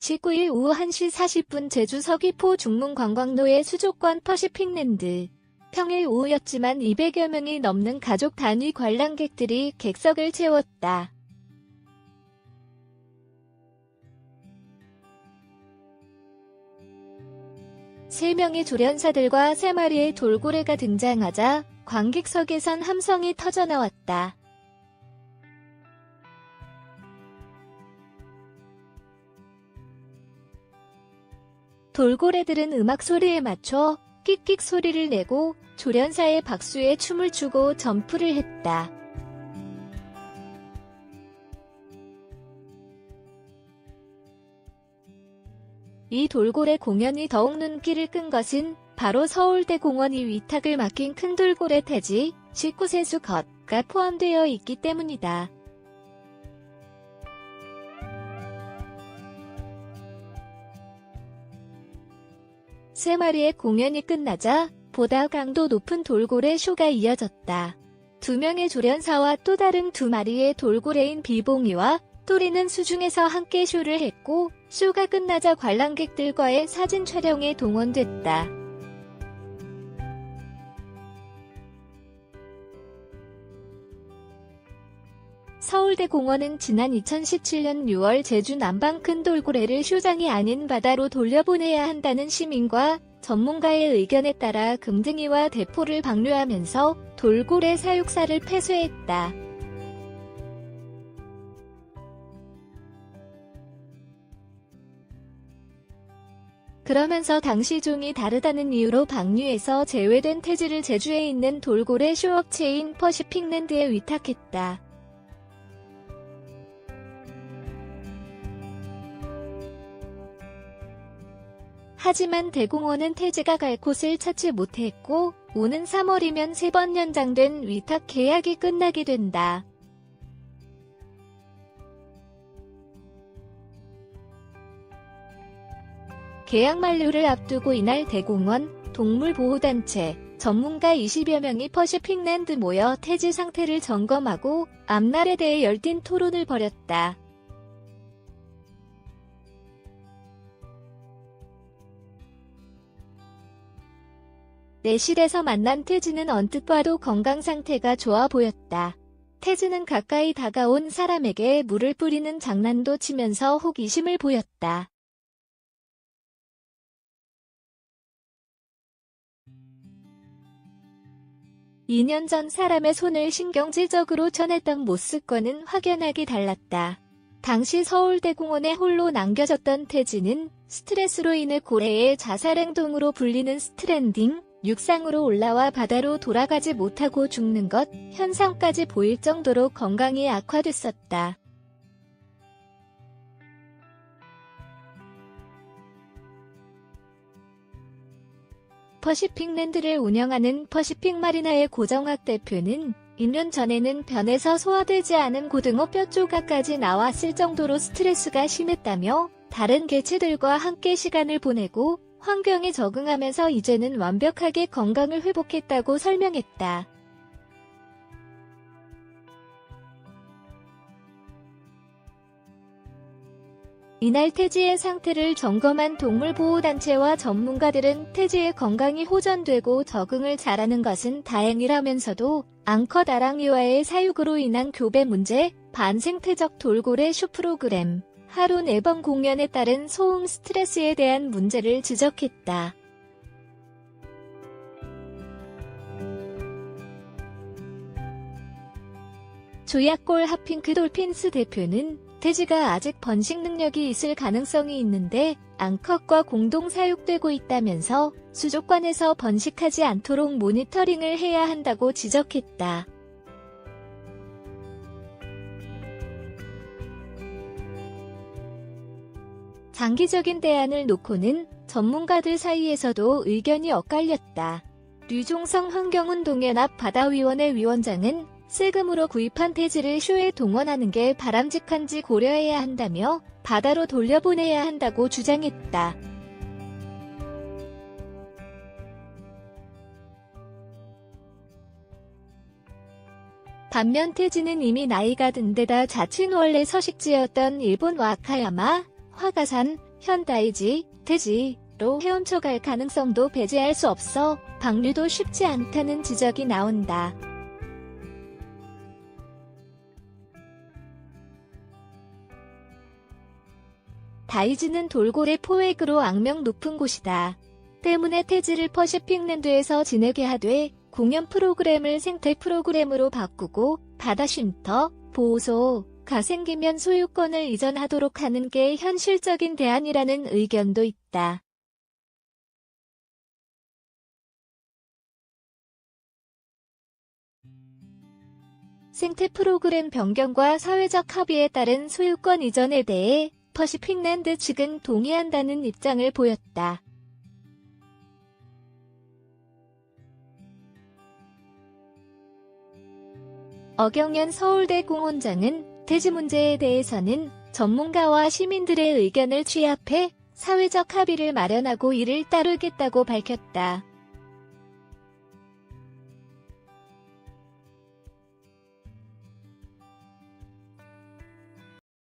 19일 오후 1시 40분 제주 서귀포 중문 관광로의 수족관 퍼시픽랜드. 평일 오후였지만 200여 명이 넘는 가족 단위 관람객들이 객석을 채웠다. 세 명의 조련사들과 세 마리의 돌고래가 등장하자 관객석에선 함성이 터져나왔다. 돌고래들은 음악 소리에 맞춰 끽끽 소리를 내고 조련사의 박수에 춤을 추고 점프를 했다. 이 돌고래 공연이 더욱 눈길을 끈 것은 바로 서울대 공원이 위탁을 맡긴 큰 돌고래 태지 19세수 겉가 포함되어 있기 때문이다. 세 마리의 공연이 끝나자 보다 강도 높은 돌고래 쇼가 이어졌다. 두 명의 조련사와 또 다른 두 마리의 돌고래인 비봉이와 또리는 수중에서 함께 쇼를 했고 쇼가 끝나자 관람객들과의 사진 촬영에 동원됐다. 서울대 공원은 지난 2017년 6월 제주 남방 큰 돌고래를 쇼장이 아닌 바다로 돌려보내야 한다는 시민과 전문가의 의견에 따라 금등이와 대포를 방류하면서 돌고래 사육사를 폐쇄했다. 그러면서 당시 종이 다르다는 이유로 방류에서 제외된 태지를 제주에 있는 돌고래 쇼업체인 퍼시픽랜드에 위탁했다. 하지만 대공원은 태지가 갈 곳을 찾지 못했고 오는 3월이면 세 번 연장된 위탁 계약이 끝나게 된다. 계약 만료를 앞두고 이날 대공원, 동물보호단체, 전문가 20여 명이 퍼시픽랜드 모여 태지 상태를 점검하고 앞날에 대해 열띤 토론을 벌였다. 내실에서 만난 태즈는 언뜻 봐도 건강 상태가 좋아 보였다. 태즈는 가까이 다가온 사람에게 물을 뿌리는 장난도 치면서 호기심을 보였다. 이 년 전 사람의 손을 신경질적으로 전했던 모습과는 확연하게 달랐다. 당시 서울대공원에 홀로 남겨졌던 태지는 스트레스로 인해 고래의 자살행동으로 불리는 스트랜딩, 육상으로 올라와 바다로 돌아가지 못하고 죽는 것 현상까지 보일 정도로 건강이 악화됐었다. 퍼시픽랜드를 운영하는 퍼시픽 마리나의 고정학 대표는 2년 전에는 변에서 소화되지 않은 고등어 뼈 조각까지 나왔을 정도로 스트레스가 심했다며 다른 개체들과 함께 시간을 보내고 환경에 적응하면서 이제는 완벽하게 건강을 회복했다고 설명했다. 이날 태지의 상태를 점검한 동물보호단체와 전문가들은 태지의 건강이 호전되고 적응을 잘하는 것은 다행이라면서도 앙컷 아랑이와의 사육으로 인한 교배 문제, 반생태적 돌고래 쇼 프로그램, 하루 4번 공연에 따른 소음 스트레스에 대한 문제를 지적했다. 조약골 하핑크 돌핀스 대표는 태지가 아직 번식 능력이 있을 가능성이 있는데 앙컷과 공동 사육되고 있다면서 수족관에서 번식하지 않도록 모니터링을 해야 한다고 지적했다. 장기적인 대안을 놓고는 전문가들 사이에서도 의견이 엇갈렸다. 류종성 환경운동연합 바다위원회 위원장은 세금으로 구입한 태지를 쇼에 동원하는 게 바람직한지 고려해야 한다며 바다로 돌려보내야 한다고 주장했다. 반면 태지는 이미 나이가 든 데다 자칭 원래 서식지였던 일본 와카야마, 화가산, 현다이지, 태지로 헤엄쳐갈 가능성도 배제할 수 없어 방류도 쉽지 않다는 지적이 나온다. 다이지는 돌고래 포획으로 악명 높은 곳이다. 때문에 태지를 퍼시픽랜드에서 지내게 하되 공연 프로그램을 생태 프로그램으로 바꾸고 바다 쉼터, 보호소 가 생기면 소유권을 이전하도록 하는 게 현실적인 대안이라는 의견도 있다. 생태 프로그램 변경과 사회적 합의에 따른 소유권 이전에 대해 퍼시픽랜드 측은 동의한다는 입장을 보였다. 어경연 서울대 공원장은 대지 문제에 대해서는 전문가와 시민들의 의견을 취합해 사회적 합의를 마련하고 이를 따르겠다고 밝혔다.